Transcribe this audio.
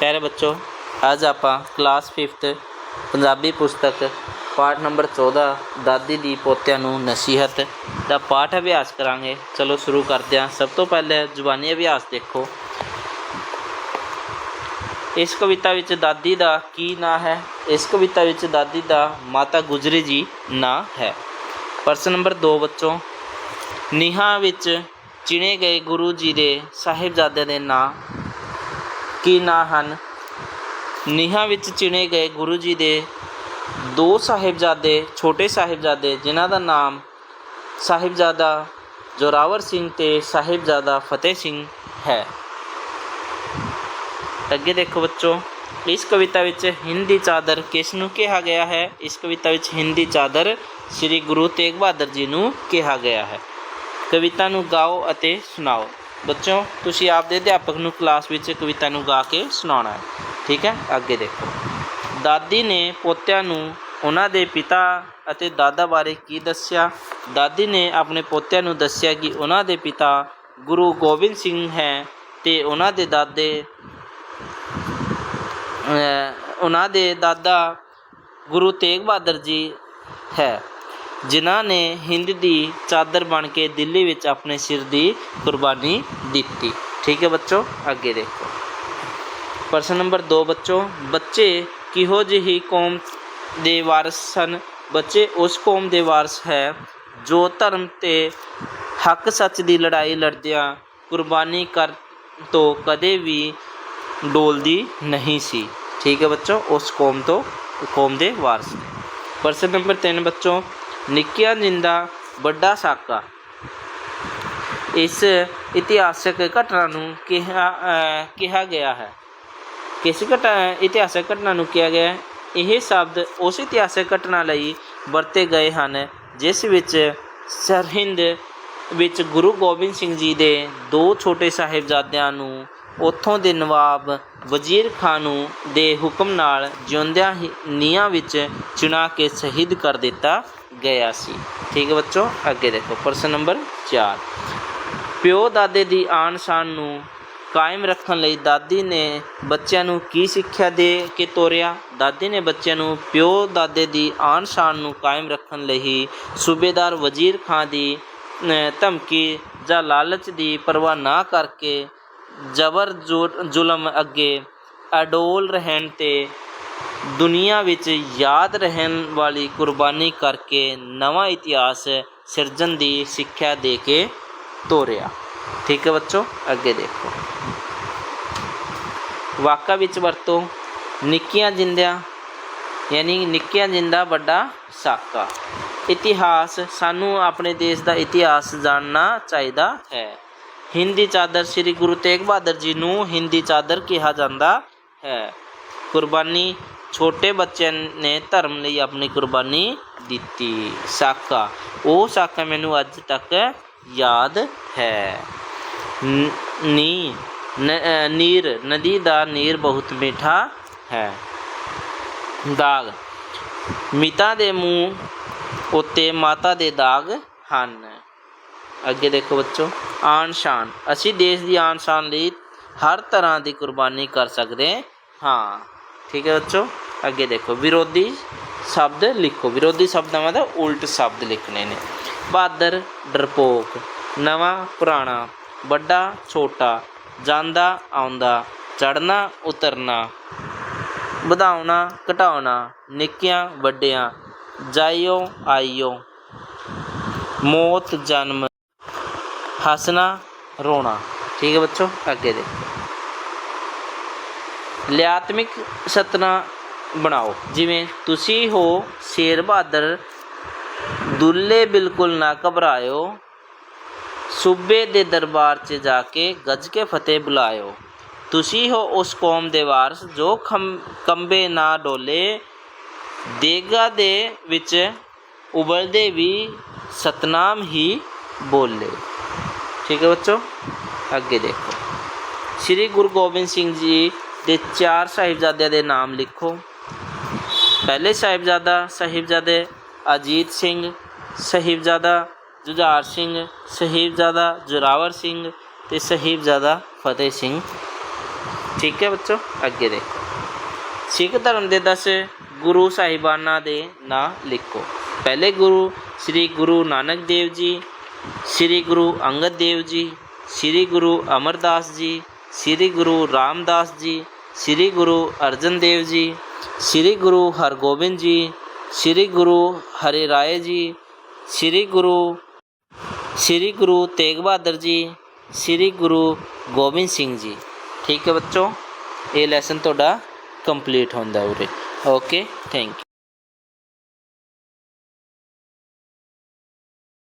ਪਿਆਰੇ ਬੱਚੋ, ਅੱਜ ਆਪਾਂ ਕਲਾਸ 5th ਪੰਜਾਬੀ ਪੁਸਤਕ ਪਾਠ ਨੰਬਰ 14 ਦਾਦੀ ਦੀ ਪੋਤਿਆਂ ਨੂੰ ਨਸੀਹਤ ਦਾ ਪਾਠ ਅਭਿਆਸ ਕਰਾਂਗੇ। ਚਲੋ ਸ਼ੁਰੂ ਕਰਦੇ ਹਾਂ। ਸਭ ਤੋਂ ਪਹਿਲੇ ਜ਼ੁਬਾਨੀ ਅਭਿਆਸ ਦੇਖੋ। ਇਸ ਕਵਿਤਾ ਵਿੱਚ ਦਾਦੀ ਦਾ ਕੀ ਨਾਂ ਹੈ? ਇਸ ਕਵਿਤਾ ਵਿੱਚ ਦਾਦੀ ਦਾ ਮਾਤਾ ਗੁਜਰੀ ਜੀ ਨਾਂ ਹੈ। ਪ੍ਰਸ਼ਨ ਨੰਬਰ 2 ਬੱਚੋ, ਨੀਹਾਂ ਵਿੱਚ ਚਿਣੇ ਗਏ ਗੁਰੂ ਜੀ ਦੇ ਸਾਹਿਬਜ਼ਾਦਿਆਂ ਦੇ ਨਾਂ ਕੀ ਨਾਂ ਹਨ। ਨੀਹਾਂ ਵਿੱਚ ਚਿਣੇ ਗਏ ਗੁਰੂ ਜੀ ਦੇ ਦੋ ਸਾਹਿਬਜ਼ਾਦੇ, ਛੋਟੇ ਸਾਹਿਬਜ਼ਾਦੇ, ਜਿਨ੍ਹਾਂ ਦਾ ਨਾਮ ਸਾਹਿਬਜ਼ਾਦਾ ਜੋਰਾਵਰ ਸਿੰਘ ਤੇ ਸਾਹਿਬਜ਼ਾਦਾ ਫਤਿਹ ਸਿੰਘ ਹੈ। ਅੱਗੇ ਦੇਖੋ ਬੱਚੋ, ਇਸ ਕਵਿਤਾ ਵਿੱਚ ਹਿੰਦੀ ਚਾਦਰ ਕਿਸ ਨੂੰ ਕਿਹਾ ਗਿਆ ਹੈ? ਇਸ ਕਵਿਤਾ ਵਿੱਚ ਹਿੰਦੀ ਚਾਦਰ ਸ੍ਰੀ ਗੁਰੂ ਤੇਗ ਬਹਾਦਰ ਜੀ ਨੂੰ ਕਿਹਾ ਗਿਆ ਹੈ। ਕਵਿਤਾ ਨੂੰ ਗਾਓ ਅਤੇ ਸੁਣਾਓ। ਬੱਚੋ ਤੁਸੀਂ ਆਪਦੇ ਅਧਿਆਪਕ ਨੂੰ ਕਲਾਸ ਵਿੱਚ ਕਵਿਤਾ ਨੂੰ ਗਾ ਕੇ ਸੁਣਾਉਣਾ ਹੈ। ਠੀਕ ਹੈ? ਅੱਗੇ ਦੇਖੋ। ਦਾਦੀ ਨੇ ਪੋਤਿਆਂ ਨੂੰ ਉਹਨਾਂ ਦੇ ਪਿਤਾ ਅਤੇ ਦਾਦਾ ਬਾਰੇ ਕੀ ਦੱਸਿਆ? ਦਾਦੀ ਨੇ ਆਪਣੇ ਪੋਤਿਆਂ ਨੂੰ ਦੱਸਿਆ ਕਿ ਉਹਨਾਂ ਦੇ ਪਿਤਾ ਗੁਰੂ ਗੋਬਿੰਦ ਸਿੰਘ ਹੈ ਤੇ ਉਹਨਾਂ ਦੇ ਦਾਦੇ ਉਹਨਾਂ ਦੇ ਦਾਦਾ ਗੁਰੂ ਤੇਗ ਬਹਾਦਰ ਜੀ ਹੈ। ਜਿਨ੍ਹਾਂ ਨੇ ਹਿੰਦ ਦੀ ਚਾਦਰ ਬਣ ਕੇ ਦਿੱਲੀ ਵਿੱਚ ਆਪਣੇ ਸਿਰ ਦੀ ਕੁਰਬਾਨੀ ਦਿੱਤੀ। ਠੀਕ ਹੈ ਬੱਚੋ, ਅੱਗੇ ਦੇਖੋ। ਪ੍ਰਸ਼ਨ ਨੰਬਰ 2 ਬੱਚੋ, ਬੱਚੇ ਕਿਹੋ ਜਿਹੀ ਕੌਮ ਦੇ ਵਾਰਸ ਸਨ? ਬੱਚੇ ਉਸ ਕੌਮ ਦੇ ਵਾਰਸ ਹੈ ਜੋ ਧਰਮ ਤੇ ਹੱਕ ਸੱਚ ਦੀ ਲੜਾਈ ਲੜਦਿਆਂ ਕੁਰਬਾਨੀ ਕਰ ਤੋਂ ਕਦੇ ਵੀ ਡੋਲਦੀ ਨਹੀਂ ਸੀ। ਠੀਕ ਹੈ ਬੱਚੋ, ਉਸ ਕੌਮ ਤੋਂ, ਕੌਮ ਦੇ ਵਾਰਸ ਨੇ। ਪ੍ਰਸ਼ਨ ਨੰਬਰ 3 ਬੱਚੋ ਨਿੱਕਿਆ ਜਿੰਦਾ ਵੱਡਾ ਸਾਕਾ। ਇਸ ਇਤਿਹਾਸਕ ਘਟਨਾ ਨੂੰ ਕਿਹਾ ਕਿਹਾ ਗਿਆ ਹੈ। ਕਿਸ ਘਟ ਇਤਿਹਾਸਕ ਘਟਨਾ ਨੂੰ ਕਿਹਾ ਗਿਆ ਹੈ? ਇਹ ਸ਼ਬਦ ਉਸ ਇਤਿਹਾਸਕ ਘਟਨਾ ਲਈ ਵਰਤੇ ਗਏ ਹਨ, ਜਿਸ ਵਿੱਚ ਸਰਹਿੰਦ ਵਿੱਚ ਗੁਰੂ ਗੋਬਿੰਦ ਸਿੰਘ ਜੀ ਦੇ ਦੋ ਛੋਟੇ ਸਾਹਿਬਜ਼ਾਦਿਆਂ ਨੂੰ, ਉੱਥੋਂ ਦੇ ਨਵਾਬ ਵਜ਼ੀਰ ਖਾਨ ਨੂੰ ਦੇ ਹੁਕਮ ਨਾਲ ਜਿਉਂਦਿਆਂ ਹੀ ਨੀਹਾਂ ਵਿੱਚ ਚਿਣਾ ਕੇ ਸ਼ਹੀਦ ਕਰ ਦਿੱਤਾ। ਗਿਆ ਸੀ। ਠੀਕ ਹੈ ਬੱਚੋ, ਅੱਗੇ ਦੇਖੋ, ਪ੍ਰਸ਼ਨ ਨੰਬਰ 4 ਪਿਓ ਦਾਦੇ ਦੀ ਆਨ ਸ਼ਾਨ ਨੂੰ ਕਾਇਮ ਰੱਖਣ ਲਈ ਦਾਦੀ ਨੇ ਬੱਚਿਆਂ ਨੂੰ ਕੀ ਸਿੱਖਿਆ ਦੇ ਕੇ ਤੋਰਿਆ? ਦਾਦੀ ਨੇ ਬੱਚਿਆਂ ਨੂੰ ਪਿਓ ਦਾਦੇ ਦੀ ਆਨ ਸ਼ਾਨ ਨੂੰ ਕਾਇਮ ਰੱਖਣ ਲਈ ਸੂਬੇਦਾਰ ਵਜ਼ੀਰ ਖਾਨ ਦੀ ਧਮਕੀ ਜਾਂ ਲਾਲਚ ਦੀ ਪਰਵਾਹ ਨਾ ਕਰਕੇ ਜ਼ਬਰ ਜ਼ੁ- ਜ਼ੁਲਮ ਅੱਗੇ ਅਡੋਲ ਰਹਿਣ ਤੇ ਦੁਨੀਆ ਵਿੱਚ ਯਾਦ ਰਹਿਣ ਵਾਲੀ ਕੁਰਬਾਨੀ ਕਰਕੇ ਨਵਾਂ ਇਤਿਹਾਸ ਸਿਰਜਣ ਦੀ ਸਿੱਖਿਆ ਦੇ ਕੇ ਤੋਰਿਆ। ਠੀਕ ਹੈ ਬੱਚੋ, ਅੱਗੇ ਦੇਖੋ। ਵਾਕਾ ਵਿੱਚ ਵਰਤੋ, ਨਿੱਕੀਆਂ ਜਿੰਦਿਆਂ, ਯਾਨੀ ਨਿੱਕੀਆਂ ਜਿੰਦਾ ਵੱਡਾ ਸਾਕਾ। ਇਤਿਹਾਸ ਸਾਨੂੰ ਆਪਣੇ ਦੇਸ਼ ਦਾ ਇਤਿਹਾਸ ਜਾਣਨਾ ਚਾਹੀਦਾ ਹੈ। ਹਿੰਦੀ ਚਾਦਰ ਸ੍ਰੀ ਗੁਰੂ ਤੇਗ ਬਹਾਦਰ ਜੀ ਨੂੰ ਹਿੰਦੀ ਚਾਦਰ ਕਿਹਾ ਜਾਂਦਾ ਹੈ। ਕੁਰਬਾਨੀ ਛੋਟੇ ਬੱਚਿਆਂ ਨੇ ਧਰਮ ਲਈ ਆਪਣੀ ਕੁਰਬਾਨੀ ਦਿੱਤੀ। ਸਾਕਾ ਉਹ ਸਾਕਾ ਮੈਨੂੰ ਅੱਜ ਤੱਕ ਯਾਦ ਹੈ। ਨ- ਨੀ। ਨ- ਨੀਰ। ਨਦੀ ਦਾ ਨੀਰ ਬਹੁਤ ਮਿੱਠਾ ਹੈ। ਦਾਗ। ਮਿਤਾ ਦੇ ਮੂੰਹ ਉੱਤੇ ਮਾਤਾ ਦੇ ਦਾਗ ਹਨ। ਅੱਗੇ ਦੇਖੋ ਬੱਚੋ। ਆਨ ਸ਼ਾਨ। ਅਸੀਂ ਦੇਸ਼ ਦੀ ਆਨ ਸ਼ਾਨ ਲਈ ਹਰ ਤਰ੍ਹਾਂ ਦੀ ਕੁਰਬਾਨੀ ਕਰ ਸਕਦੇ ਹਾਂ। ਠੀਕ ਹੈ ਬੱਚੋ ਅੱਗੇ ਦੇਖੋ ਵਿਰੋਧੀ ਸ਼ਬਦ ਲਿਖੋ ਵਿਰੋਧੀ ਸ਼ਬਦਾਂ ਮਤਲਬ ਉਲਟ ਸ਼ਬਦ ਲਿਖਣੇ ਨੇ ਬਹਾਦਰ ਡਰਪੋਕ ਨਵਾਂ ਪੁਰਾਣਾ ਵੱਡਾ ਛੋਟਾ ਜਾਂਦਾ ਆਉਂਦਾ ਚੜਨਾ ਉਤਰਨਾ, ਵਧਾਉਣਾ, ਘਟਾਉਣਾ, ਨਿੱਕਿਆਂ, ਵੱਡਿਆਂ, ਜਾਈਓ, ਆਈਓ, ਮੌਤ, ਜਨਮ, ਹੱਸਣਾ, ਰੋਣਾ। ਠੀਕ ਹੈ ਬੱਚੋ? ਅੱਗੇ ਦੇਖੋ। ਲਿਆਤਮਿਕ ਸਤਨਾ ਬਣਾਓ। ਜਿਵੇਂ ਤੁਸੀਂ ਹੋ ਸ਼ੇਰ ਬਹਾਦਰ, ਦੁੱਲੇ ਬਿਲਕੁਲ ਨਾ ਘਬਰਾਇਓ, ਸੂਬੇ ਦੇ ਦਰਬਾਰ 'ਚ ਜਾ ਕੇ ਗੱਜ ਕੇ ਫਤਿਹ ਬੁਲਾਇਓ। ਤੁਸੀਂ ਹੋ ਉਸ ਕੌਮ ਦੇ ਵਾਰਸ ਜੋ ਖੰ, ਕੰਬੇ ਨਾ ਡੋਲੇ, ਦੇਗਾ ਦੇ ਵਿੱਚ ਉਬਲਦੇ ਵੀ ਸਤਨਾਮ ਹੀ ਬੋਲੇ। ਠੀਕ ਹੈ ਬੱਚੋ? ਅੱਗੇ ਦੇਖੋ। ਸ੍ਰੀ ਗੁਰੂ ਗੋਬਿੰਦ ਸਿੰਘ ਜੀ ਦੇ ਚਾਰ ਸਾਹਿਬਜ਼ਾਦਿਆਂ ਦੇ ਨਾਮ ਲਿਖੋ। ਪਹਿਲੇ ਸਾਹਿਬਜ਼ਾਦਾ ਸਾਹਿਬਜ਼ਾਦੇ ਅਜੀਤ ਸਿੰਘ, ਸਾਹਿਬਜ਼ਾਦਾ ਜੁਝਾਰ ਸਿੰਘ, ਸਾਹਿਬਜ਼ਾਦਾ ਜੋਰਾਵਰ ਸਿੰਘ ਤੇ ਸਾਹਿਬਜ਼ਾਦਾ ਫਤਿਹ ਸਿੰਘ। ਠੀਕ ਹੈ ਬੱਚੋ, ਅੱਗੇ ਦੇਖੋ। ਸਿੱਖ ਧਰਮ ਦੇ 10 ਗੁਰੂ ਸਾਹਿਬਾਨਾਂ ਦੇ ਨਾਂ ਲਿਖੋ। ਪਹਿਲੇ ਗੁਰੂ ਸ੍ਰੀ ਗੁਰੂ ਨਾਨਕ ਦੇਵ ਜੀ, ਸ੍ਰੀ ਗੁਰੂ ਅੰਗਦ ਦੇਵ ਜੀ, ਸ੍ਰੀ ਗੁਰੂ ਅਮਰਦਾਸ ਜੀ, ਸ੍ਰੀ ਗੁਰੂ ਰਾਮਦਾਸ ਜੀ ਸ੍ਰੀ ਗੁਰੂ ਅਰਜਨ ਦੇਵ ਜੀ, ਸ੍ਰੀ ਗੁਰੂ ਹਰਗੋਬਿੰਦ ਜੀ, ਸ੍ਰੀ ਗੁਰੂ ਹਰਿ ਰਾਏ ਜੀ, ਸ੍ਰੀ ਗੁਰੂ ਸ੍ਰੀ ਗੁਰੂ ਤੇਗ ਬਹਾਦਰ ਜੀ, ਸ੍ਰੀ ਗੁਰੂ ਗੋਬਿੰਦ ਸਿੰਘ ਜੀ। ਠੀਕ ਹੈ ਬੱਚੋ, ਇਹ ਲੈਸਨ ਤੁਹਾਡਾ ਕੰਪਲੀਟ ਹੁੰਦਾ ਉਰੇ। Okay thank you